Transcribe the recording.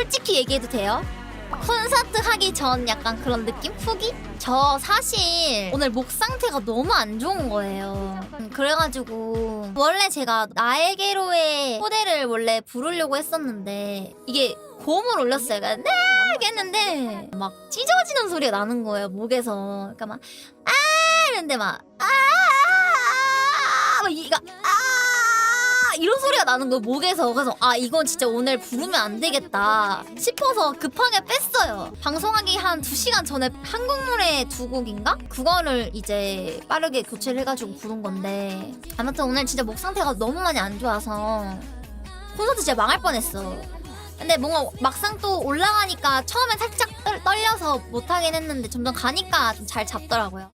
솔직히 얘기해도 돼요? 콘서트 하기 전 약간 그런 느낌? 후기? 저 사실 오늘 목 상태가 너무 안 좋은 거예요. 음, 그래가지고 원래 제가 나에게로의 초대를 원래 부르려고 했었는데 이게 고음을 올렸어요. 그러니까 네 했는데 막 찢어지는 소리가 나는 거예요 목에서. 그러니까 막 아 이랬는데 막 아 이런 소리가 나는 거예요 목에서. 그래서 아 이건 진짜 오늘 부르면 안 되겠다 싶어서 급하게 뺐어요. 방송하기 한 2시간 전에 한국 노래 두 곡인가? 그거를 이제 빠르게 교체를 해가지고 부른 건데 아무튼 오늘 진짜 목 상태가 너무 많이 안 좋아서 콘서트 진짜 망할 뻔했어. 근데 뭔가 막상 또 올라가니까 처음에 살짝 떨, 떨려서 못하긴 했는데 점점 가니까 좀 잘 잡더라고요